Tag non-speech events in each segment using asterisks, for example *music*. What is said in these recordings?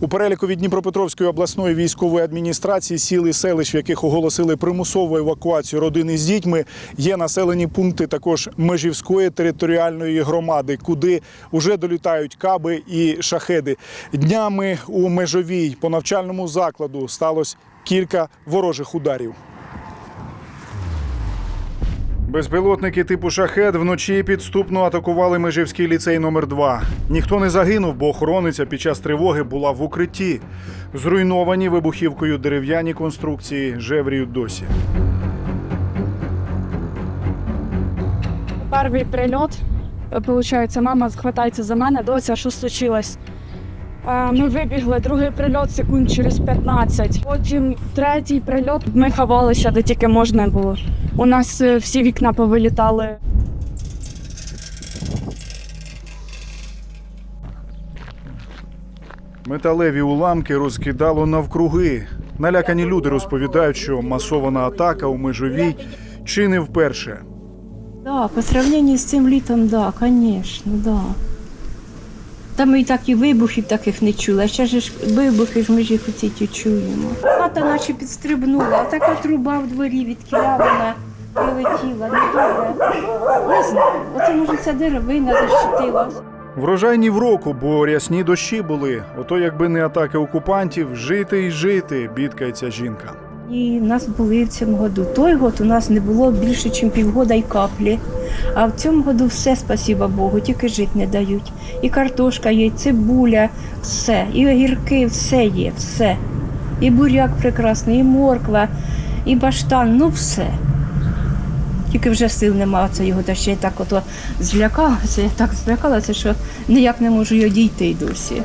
У переліку від Дніпропетровської обласної військової адміністрації сіл і селищ, в яких оголосили примусову евакуацію родини з дітьми, є населені пункти також Межівської територіальної громади, куди вже долітають каби і шахеди. Днями у межовій по навчальному закладу сталося кілька ворожих ударів. Безпілотники типу шахет вночі підступно атакували Межівський ліцей номер 2 Ніхто не загинув, бо охорониця під час тривоги була в укритті. Зруйновані вибухівкою дерев'яні конструкції жевріють досі. Перший прильот, виходить, мама хватається за мене, доця, що случилось. Ми вибігли, другий прильот секунд через 15. Потім третій прильот. Ми ховалися, де тільки можна було. У нас е, всі вікна повилітали. Металеві уламки розкидало навкруги. Налякані люди розповідають, що масована атака у межовій чи не вперше. Да, по сравнению з цим літом, да, звісно, да. Та ми і так і вибухів таких не чули, а ще ж вибухи ж ми ж їх оці чуємо. Хата наче підстрибнула, а така труба в дворі відкіля вона прилетіла. Ну добре. Не знаю. Оце може ця деревина защитила. Врожайні в року, бо рясні дощі були. Ото якби не атаки окупантів, жити і жити, бідкається жінка. І нас були в цьому году. Той год у нас не було більше, ніж півгода і каплі. А в цьому году все, спасіба Богу, тільки жити не дають. І картошка є, і цибуля, все, і огірки, все є, все. І буряк прекрасний, і морква, і баштан, ну все. Тільки вже сил нема це його, та ще так ото злякалася, я так злякалася, що ніяк не можу його дійти й досі.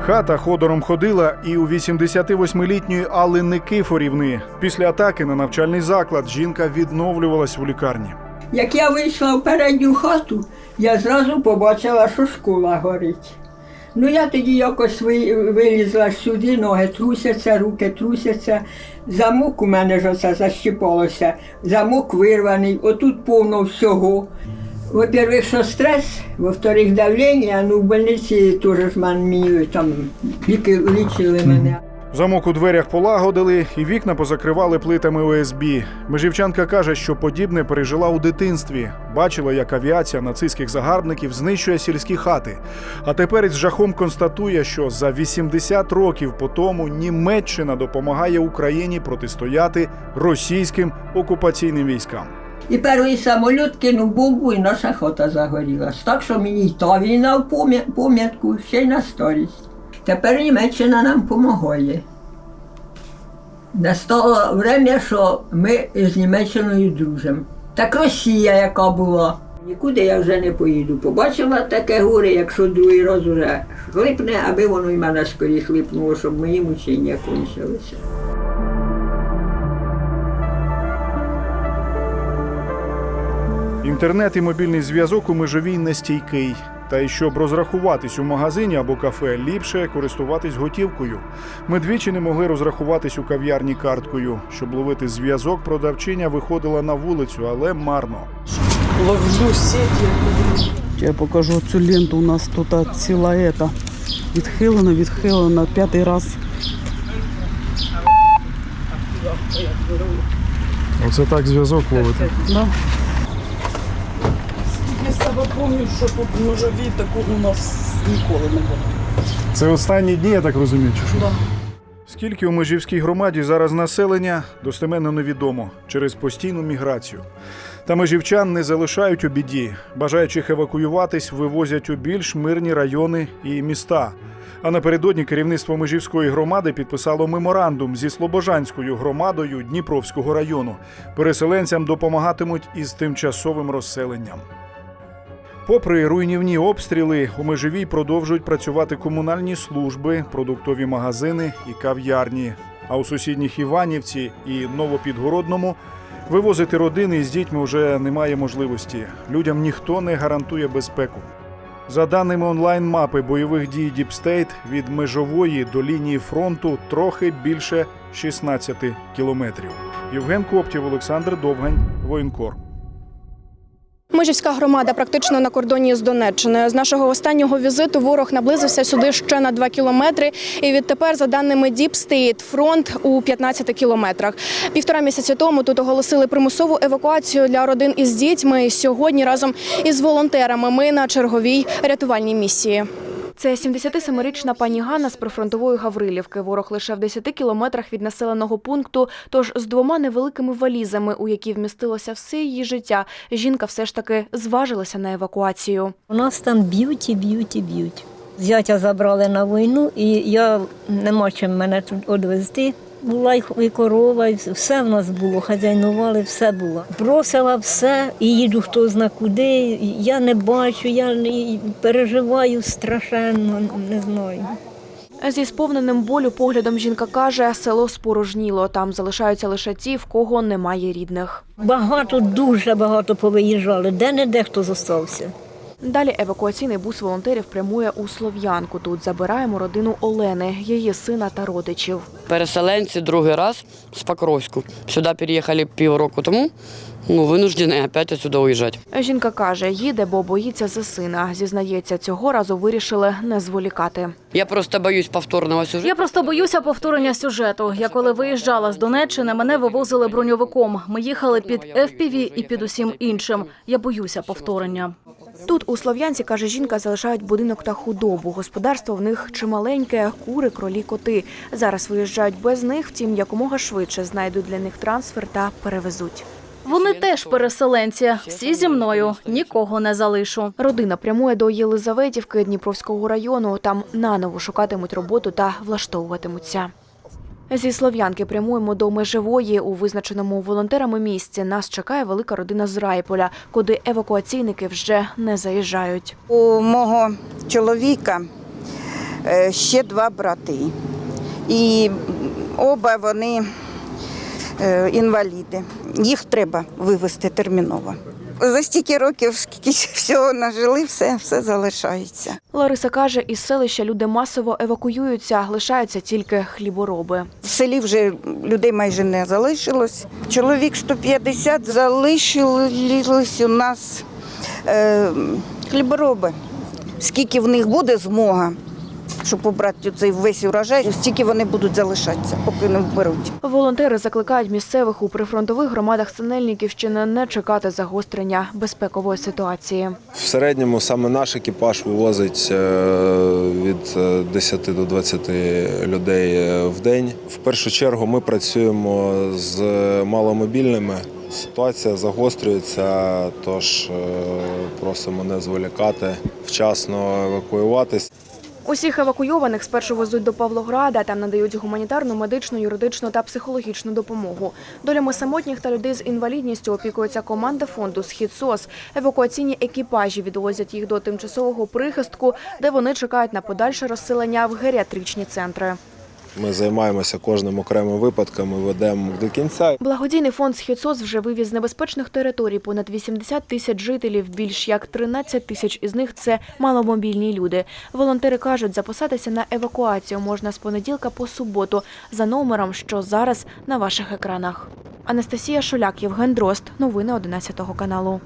Хата ходором ходила і у 88-літньої Алли Никифорівни. Після атаки на навчальний заклад жінка відновлювалась у лікарні. Як я вийшла в передню хату, я зразу побачила, що школа горить. Ну я тоді якось ви- вилізла сюди, ноги трусяться, руки трусяться. Замок у мене ж оце защіпалося, замок вирваний, отут повно всього. Во-первых, що стрес, во-вторых, давлення, ну в больниці теж мені там ліки лічили мене. Замок у дверях полагодили і вікна позакривали плитами ОСБ. Межівчанка каже, що подібне пережила у дитинстві. Бачила, як авіація нацистських загарбників знищує сільські хати. А тепер із жахом констатує, що за 80 років по тому Німеччина допомагає Україні протистояти російським окупаційним військам. І перший самоліт кинув бомбу, і наша хата загорілась. Так що мені й та війна в пам'ятку, ще й на старість. Тепер Німеччина нам допомагає. Настало время, що ми з Німеччиною дружимо. Так Росія, яка була. Нікуди я вже не поїду. Побачила таке горе, якщо другий раз уже хлипне, аби воно й мене скорі хлипнуло, щоб мої мучення кончилися. Інтернет і мобільний зв'язок у межовій нестійкий. Та й щоб розрахуватись у магазині або кафе, ліпше користуватись готівкою. Ми двічі не могли розрахуватись у кав'ярні карткою. Щоб ловити зв'язок, продавчиня виходила на вулицю, але марно. ловлю сети. Я покажу цю ленту. У нас тут ціла ета. Відхилена, відхилена, п'ятий раз. Оце так зв'язок ловити. Да. Пам'ятаю, що тут ножові такого у нас ніколи не було. Це останні дні, я так розумію, чи що? Да. Скільки у межівській громаді зараз населення, достеменно невідомо через постійну міграцію. Та межівчан не залишають у біді. Бажаючих евакуюватись вивозять у більш мирні райони і міста. А напередодні керівництво межівської громади підписало меморандум зі Слобожанською громадою Дніпровського району. Переселенцям допомагатимуть із тимчасовим розселенням. Попри руйнівні обстріли, у межовій продовжують працювати комунальні служби, продуктові магазини і кав'ярні. А у сусідніх Іванівці і Новопідгородному вивозити родини з дітьми вже немає можливості. Людям ніхто не гарантує безпеку. За даними онлайн-мапи бойових дій Діпстейт, від межової до лінії фронту трохи більше 16 кілометрів. Євген Коптєв, Олександр Довгань, Воєнкор. Межівська громада практично на кордоні з Донеччиною. З нашого останнього візиту ворог наблизився сюди ще на 2 кілометри. І відтепер, за даними ДІП, стоїть фронт у 15 кілометрах. Півтора місяці тому тут оголосили примусову евакуацію для родин із дітьми. Сьогодні разом із волонтерами ми на черговій рятувальній місії. Це 77-річна пані Ганна з прифронтової Гаврилівки. Ворог лише в 10 кілометрах від населеного пункту. Тож з двома невеликими валізами, у які вмістилося все її життя, жінка все ж таки зважилася на евакуацію. У нас там б'ють і б'ють і б'ють. Зятя забрали на війну, і я нема чим мене тут одвезти. Була і корова, і все в нас було, хазяйнували, все було. Бросила все і їду хто зна куди. Я не бачу, я не переживаю страшенно, не знаю. Зі сповненим болю поглядом жінка каже, село спорожніло. Там залишаються лише ті, в кого немає рідних. Багато, дуже багато повиїжджали, де-не-де хто зостався. Далі евакуаційний бус волонтерів прямує у Слов'янку. Тут забираємо родину Олени, її сина та родичів. переселенці другий раз з Покровську. Сюди переїхали півроку тому. Ну, винуждені опять отсюда уїжджати. Жінка каже, їде, бо боїться за сина. Зізнається, цього разу вирішили не зволікати. Я просто боюсь повторного сюжету. Я просто боюся повторення сюжету. Я коли виїжджала з Донеччини, мене вивозили броньовиком. Ми їхали під FPV і під усім іншим. Я боюся повторення. Тут у Слов'янці, каже жінка, залишають будинок та худобу. Господарство в них чималеньке, кури, кролі, коти. Зараз виїжджають без них, втім, якомога швидше знайдуть для них трансфер та перевезуть. Вони теж переселенці. Всі зі мною. Нікого не залишу. Родина прямує до Єлизаветівки Дніпровського району. Там наново шукатимуть роботу та влаштовуватимуться. Зі Слов'янки прямуємо до Межевої. У визначеному волонтерами місці нас чекає велика родина з Райполя, куди евакуаційники вже не заїжджають. У мого чоловіка е, ще два брати. І оба вони е, інваліди. Їх треба вивезти терміново. За стільки років, скільки *laughs* всього нажили, все, все залишається. Лариса каже, із селища люди масово евакуюються, лишаються тільки хлібороби. В селі вже людей майже не залишилось. Чоловік 150 залишились у нас е, хлібороби. Скільки в них буде змога, щоб побрати цей весь урожай, стільки вони будуть залишатися, поки не вберуть. Волонтери закликають місцевих у прифронтових громадах Синельниківщини не чекати загострення безпекової ситуації. В середньому саме наш екіпаж вивозить е, від е, 10 до 20 людей е, в день. В першу чергу ми працюємо з маломобільними. Ситуація загострюється, тож е, просимо не зволікати, вчасно евакуюватись. Усіх евакуйованих спершу везуть до Павлограда. Там надають гуманітарну, медичну, юридичну та психологічну допомогу. Долями самотніх та людей з інвалідністю опікується команда фонду Схід СОС. Евакуаційні екіпажі відвозять їх до тимчасового прихистку, де вони чекають на подальше розселення в геріатричні центри. Ми займаємося кожним окремим випадком і ведемо до кінця. Благодійний фонд «Східсос» вже вивіз з небезпечних територій понад 80 тисяч жителів. Більш як 13 тисяч із них це маломобільні люди. Волонтери кажуть, записатися на евакуацію можна з понеділка по суботу за номером, що зараз на ваших екранах. Анастасія Шуляк, Євген Дрозд. Новини 11 каналу.